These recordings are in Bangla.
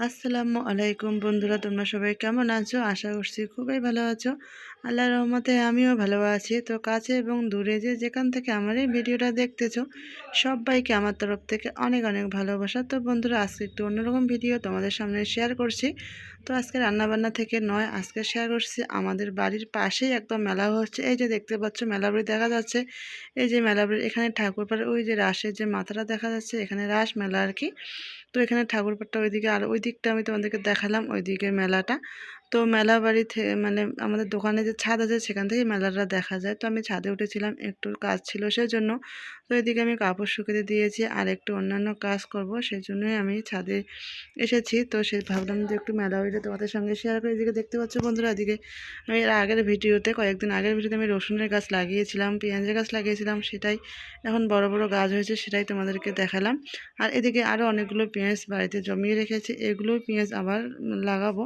আসসালামু আলাইকুম বন্ধুরা তোমরা সবাই কেমন আছো? আশা করছি খুবই ভালো আছো। আল্লাহ রহমতে আমিও ভালো আছি। তো কাছে এবং দূরে যে যেখান থেকে আমার এই ভিডিওটা দেখতেছো, সবাইকে আমার তরফ থেকে অনেক অনেক ভালোবাসা। তো বন্ধুরা, আজকে একটু অন্যরকম ভিডিও তোমাদের সামনে শেয়ার করছি। তো আজকে রান্নাবান্না থেকে নয়, আজকে শেয়ার করছি আমাদের বাড়ির পাশেই একদম মেলা হচ্ছে। এই যে দেখতে পাচ্ছ, মেলাবাড়ি দেখা যাচ্ছে। এই যে মেলাবাড়ি, এখানে ঠাকুরপাড়ার ওই যে রাসের যে মাথাটা দেখা যাচ্ছে, এখানে রাস মেলা আর কি। তো এখানে ঠাকুরপাড়টা ওইদিকে, আর ওই দিকটা আমি তোমাদেরকে দেখালাম, ওইদিকে মেলাটা। তো মেলা বাড়ি থেকে মানে আমাদের দোকানে যে ছাদ আছে সেখান থেকে মেলাটা দেখা যায়। তো আমি ছাদে উঠেছিলাম, একটু কাজ ছিল সেজন্য। তো এদিকে আমি কাপড় শুকিয়ে দিয়েছি আর একটু অন্যান্য কাজ করব সেই জন্যই আমি ছাদে এসেছি। তো সে ভাবলাম যে একটু মেলা বাড়িটা তোমাদের সঙ্গে শেয়ার করে। এদিকে দেখতে পাচ্ছ বন্ধুরা, এদিকে আমি এর আগের ভিডিওতে, কয়েকদিন আগের ভিডিওতে আমি রসুনের গাছ লাগিয়েছিলাম, পেঁয়াজের গাছ লাগিয়েছিলাম, সেটাই এখন বড় বড় গাছ হয়েছে সেটাই তোমাদেরকে দেখালাম। আর এদিকে আরও অনেকগুলো পেঁয়াজ বাড়িতে জমিয়ে রেখেছি এগুলো পেঁয়াজ আবার লাগাবো,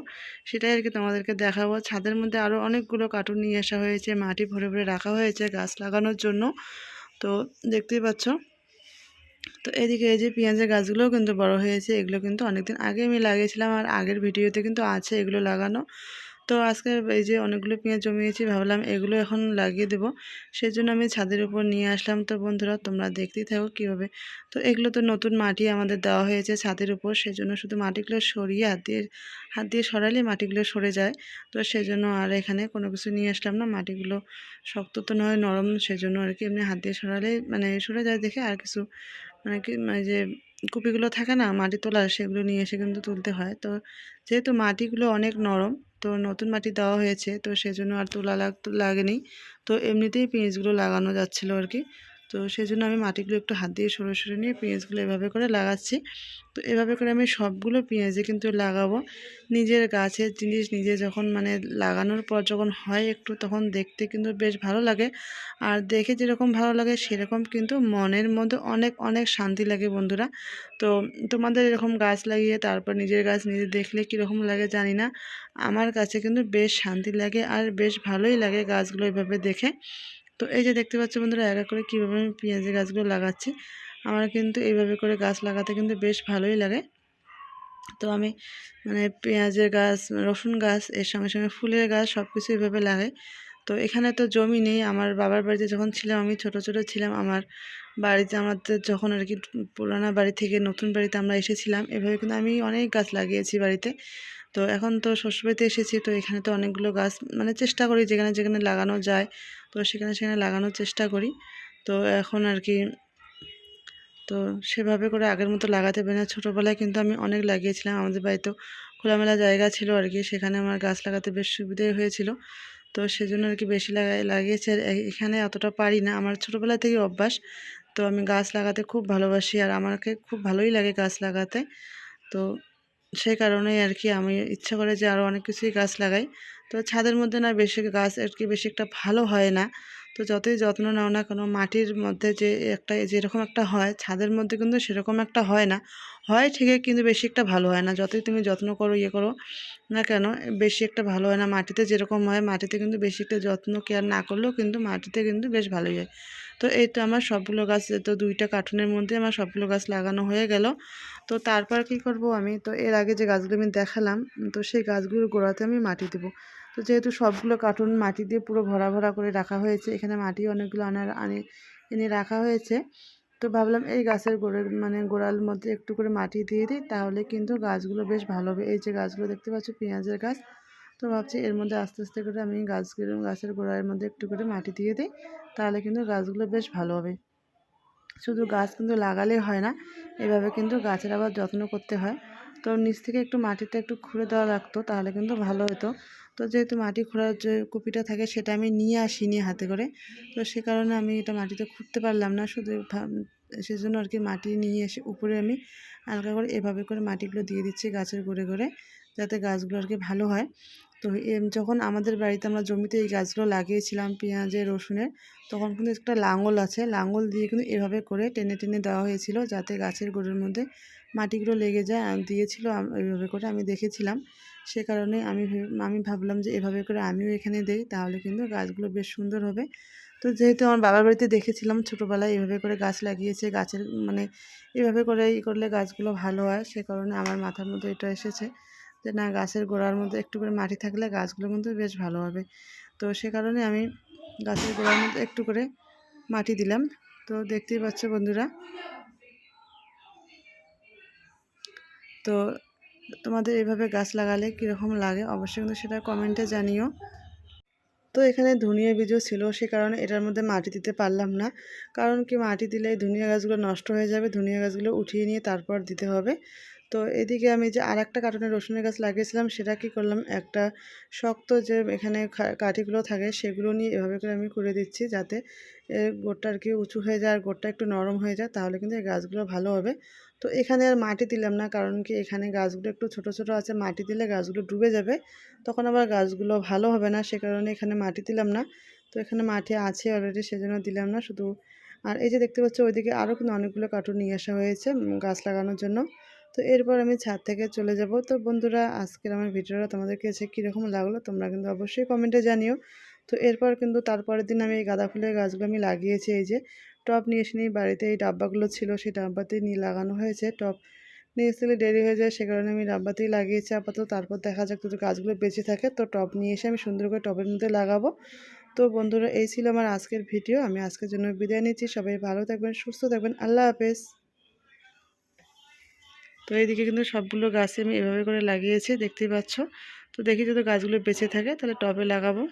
সেটাই আর কি তোমাদেরকে দেখাবো। ছাদের মধ্যে আরও অনেকগুলো কার্টুন নিয়ে আসা হয়েছে। মাটি ভরে ভরে রাখা হয়েছে গাছ লাগানোর জন্য। তো দেখতেই পাচ্ছ? তো এদিকে এই যে পেঁয়াজের গাছগুলোও কিন্তু বড় হয়েছে। এগুলো কিন্তু অনেকদিন আগে আমি লাগিয়েছিলাম আর আগের ভিডিওতে কিন্তু আছে এগুলো লাগানো। তো আজকে এই যে অনেকগুলো পেঁয়াজ জমিয়েছি, ভাবলাম এগুলো এখন লাগিয়ে দেবো। সেই জন্য আমি ছাদের উপর নিয়ে আসলাম। তো বন্ধুরা, তোমরা দেখতেই থাকো কীভাবে। তো এগুলো তো নতুন মাটি আমাদের দেওয়া হয়েছে ছাদের উপর। সেই জন্য শুধু মাটিগুলো সরিয়ে হাত দিয়ে হাত দিয়ে সরালে মাটিগুলো সরে যায়। তো সেই জন্য আর এখানে কোনো কিছু নিয়ে আসলাম না। মাটিগুলো শক্ত তো নয়, নরম। সেজন্য আর কি এমনি হাত দিয়ে সরালে মানে সরে যায় দেখে। আর কিছু মানে কি মানে যে কুপিগুলো থাকে না, মাটি তোলা, সেগুলো নিয়ে এসে কিন্তু তুলতে হয়। তো যেহেতু মাটিগুলো অনেক নরম, তো নতুন মাটি দেওয়া হয়েছে, তো সেজন্য আর তোলা লাগ, লাগেনি। তো এমনিতেই পিঁয়াজগুলো লাগানো যাচ্ছিল আর কি। তো সেই জন্য আমি মাটিগুলো একটু হাত দিয়ে সরে সরে নিয়ে পেঁয়াজগুলো এভাবে করে লাগাচ্ছি। তো এভাবে করে আমি সবগুলো পেঁয়াজে কিন্তু লাগাবো। নিজের গাছের জিনিস নিজে যখন মানে লাগানোর পর যখন হয় একটু তখন দেখতে কিন্তু বেশ ভালো লাগে। আর দেখে যেরকম ভালো লাগে সেরকম কিন্তু মনের মধ্যে অনেক অনেক শান্তি লাগে বন্ধুরা। তো তোমাদের এরকম গাছ লাগিয়ে তারপর নিজের গাছ নিজে দেখলে কীরকম লাগে জানি না। আমার কাছে কিন্তু বেশ শান্তি লাগে আর বেশ ভালোই লাগে গাছগুলো এভাবে দেখে। তো এই যে দেখতে পাচ্ছ বন্ধুরা, একা করে কীভাবে আমি পেঁয়াজের গাছগুলো লাগাচ্ছি। আমার কিন্তু এইভাবে করে গাছ লাগাতে কিন্তু বেশ ভালোই লাগে। তো আমি মানে পেঁয়াজের গাছ, রসুন গাছ, এর সঙ্গে সঙ্গে ফুলের গাছ সব কিছু এইভাবে লাগাই। তো এখানে তো জমি নেই। আমার বাবার বাড়িতে যখন ছিলাম, আমি ছোট ছোট ছিলাম, আমার বাড়িতে আমাদের যখন আর কি পুরানা বাড়ি থেকে নতুন বাড়িতে আমরা এসেছিলাম, এভাবে কিন্তু আমি অনেক গাছ লাগিয়েছি বাড়িতে। তো এখন তো শ্বশুরবাড়িতে এসেছি, তো এখানে তো অনেকগুলো গাছ মানে চেষ্টা করি যেখানে যেখানে লাগানো যায়, তো সেখানে সেখানে লাগানোর চেষ্টা করি। তো এখন আর কি, তো সেভাবে করে আগের মতো লাগাতে পারি না। ছোটোবেলায় কিন্তু আমি অনেক লাগিয়েছিলাম, আমাদের বাড়িতেও খোলামেলা জায়গা ছিল আর কি, সেখানে আমার গাছ লাগাতে বেশ সুবিধে হয়েছিল। তো সেজন্য আর কি বেশি লাগাই, লাগিয়েছি আর এখানে অতটা পারি না। আমার ছোটোবেলা থেকে অভ্যাস, তো আমি গাছ লাগাতে খুব ভালোবাসি আর আমাকে খুব ভালোই লাগে গাছ লাগাতে। তো সেই কারণেই আর কি আমি ইচ্ছা করে যে আরও অনেক কিছুই গাছ লাগাই। তো ছাদের মধ্যে না বেশি গাছ আর কি বেশি একটা ভালো হয় না। তো যতই যত্ন নাও না কেন, মাটির মধ্যে যে একটা, যেরকম একটা হয়, ছাদের মধ্যে কিন্তু সেরকম একটা হয় না। হয় ঠিকই, কিন্তু বেশি একটা ভালো হয় না। যতই তুমি যত্ন করো ইয়ে করো না কেন, বেশি একটা ভালো হয় না। মাটিতে যেরকম হয়, মাটিতে কিন্তু বেশি একটা যত্ন কেয়ার না করলেও কিন্তু মাটিতে কিন্তু বেশ ভালোই হয়। তো এই তো আমার সবগুলো গাছ, তো দুইটা কার্টুনের মধ্যে আমার সবগুলো গাছ লাগানো হয়ে গেল। তো তারপর কি করব আমি? তো এর আগে যে গাছগুলো আমি দেখালাম, তো সেই গাছগুলোর গোড়াতে আমি মাটি দেবো। তো যেহেতু সবগুলো কার্টুন মাটি দিয়ে পুরো ভরা ভরা করে রাখা হয়েছে, এখানে মাটি অনেকগুলো আনার, আনে, এনে রাখা হয়েছে। তো ভাবলাম এই গাছের গোড়ের মানে গোড়াল মধ্যে একটু করে মাটি দিয়ে দিই, তাহলে কিন্তু গাছগুলো বেশ ভালো হবে। এই যে গাছগুলো দেখতে পাচ্ছ, পেঁয়াজের গাছ। তো ভাবছি এর মধ্যে আস্তে আস্তে করে আমি গাছগুলো, গাছের গোড়ার মধ্যে একটু করে মাটি দিয়ে দিই, তাহলে কিন্তু গাছগুলো বেশ ভালো হবে। শুধু গাছ কিন্তু লাগালেই হয় না, এভাবে কিন্তু গাছের আবার যত্ন করতে হয়। তো নিচ থেকে একটু মাটিটা একটু খুঁড়ে দেওয়া লাগতো, তাহলে কিন্তু ভালো হতো। তো যেহেতু মাটি খোঁড়ার যে কুপিটা থাকে সেটা আমি নিয়ে আসিনি হাতে করে, তো সে কারণে আমি এটা মাটিতে খুঁড়তে পারলাম না। শুধু সেজন্য আর কি মাটি নিয়ে এসে উপরে আমি হালকা করে এভাবে করে মাটিগুলো দিয়ে দিচ্ছি গাছের গড়ে গড়ে, যাতে গাছগুলো আর কি ভালো হয়। তো যখন আমাদের বাড়িতে আমরা জমিতে এই গাছগুলো লাগিয়েছিলাম পেঁয়াজের রসুনের, তখন কিন্তু একটা লাঙল আছে। লাঙল দিয়ে কিন্তু এভাবে করে টেনে টেনে দেওয়া হয়েছিল যাতে গাছের গোড়ের মধ্যে মাটিগুলো লেগে যায়। দিয়েছিল এইভাবে করে আমি দেখেছিলাম। সে কারণে আমি আমি ভাবলাম যে এভাবে করে আমিও এখানে দেই, তাহলে কিন্তু গাছগুলো বেশ সুন্দর হবে। তো যেহেতু আমার বাবার বাড়িতে দেখেছিলাম ছোটোবেলায় এভাবে করে গাছ লাগিয়েছে, গাছের মানে এভাবে করে ই করলে গাছগুলো ভালো হয়, সে কারণে আমার মাথার মধ্যে এটা এসেছে যে না, গাছের গোড়ার মধ্যে একটু করে মাটি থাকলে গাছগুলো কিন্তু বেশ ভালো হবে। তো সে কারণে আমি গাছের গোড়ার মধ্যে একটু করে মাটি দিলাম। তো দেখতেই পাচ্ছ বন্ধুরা। তো তোমাদের এভাবে গাছ লাগালে কীরকম লাগে? অবশ্যই কিন্তু সেটা কমেন্টে জানিও। তো এখানে ধুনিয়া বীজও ছিল, সে কারণে এটার মধ্যে মাটি দিতে পারলাম না। কারণ কি মাটি দিলে ধুনিয়া গাছগুলো নষ্ট হয়ে যাবে, ধনিয়া গাছগুলো উঠিয়ে নিয়ে তারপর দিতে হবে। তো এদিকে আমি যে আর একটা কার্টুনে রসুনের গাছ লাগিয়েছিলাম, সেটা কি করলাম? একটা শক্ত যে এখানে কাঠিগুলো থাকে, সেগুলো নিয়ে এভাবে করে আমি করে দিচ্ছি যাতে গোড়টা আর কি উঁচু হয়ে যায় আর গোড়টা একটু নরম হয়ে যায়, তাহলে কিন্তু এই গাছগুলো ভালো হবে। তো এখানে আর মাটি দিলাম না, কারণ কি এখানে গাছগুলো একটু ছোট ছোট আছে, মাটি দিলে গাছগুলো ডুবে যাবে। তখন আবার গাছগুলো ভালো হবে না, সে কারণে এখানে মাটি দিলাম না। তো এখানে মাটি আছে অলরেডি সেজন্য দিলাম না শুধু। আর এই যে দেখতে পাচ্ছ, ওইদিকে আরও কিন্তু অনেকগুলো কার্টুন নিয়ে আসা হয়েছে গাছ লাগানোর জন্য। তো এরপর আমি ছাদ থেকে চলে যাব। তো বন্ধুরা, আজকের আমার ভিডিওটা তোমাদের কাছে কীরকম লাগল তোমরা কিন্তু অবশ্যই কমেন্টে জানিও। তো এরপর কিন্তু তারপরের দিন আমি এই গাঁদা ফুলের গাছগুলো আমি লাগিয়েছি। এই যে টপ নিয়ে এসে নিই, বাড়িতে এই ডাব্বাগুলো ছিল, সেই ডাব্বাতেই নিয়ে লাগানো হয়েছে। টপ নিয়ে এসে দেরি হয়ে যায়, সে কারণে আমি ডাব্বাতেই লাগিয়েছি। আপাতত তারপর দেখা যাক যদি গাছগুলো বেঁচে থাকে, তো টপ নিয়ে এসে আমি সুন্দর করে টবের মধ্যে লাগাবো। তো বন্ধুরা, এই ছিল আমার আজকের ভিডিও। আমি আজকের জন্য বিদায় নিচ্ছি। সবাই ভালো থাকবেন, সুস্থ থাকবেন। আল্লাহ হাফেজ। তো এইদিকে কিন্তু সবগুলো গাছে আমি এভাবে করে লাগিয়েছি, দেখতেই পাচ্ছ। তো দেখি যদি গাছগুলো বেঁচে থাকে, তাহলে টবে লাগাবো।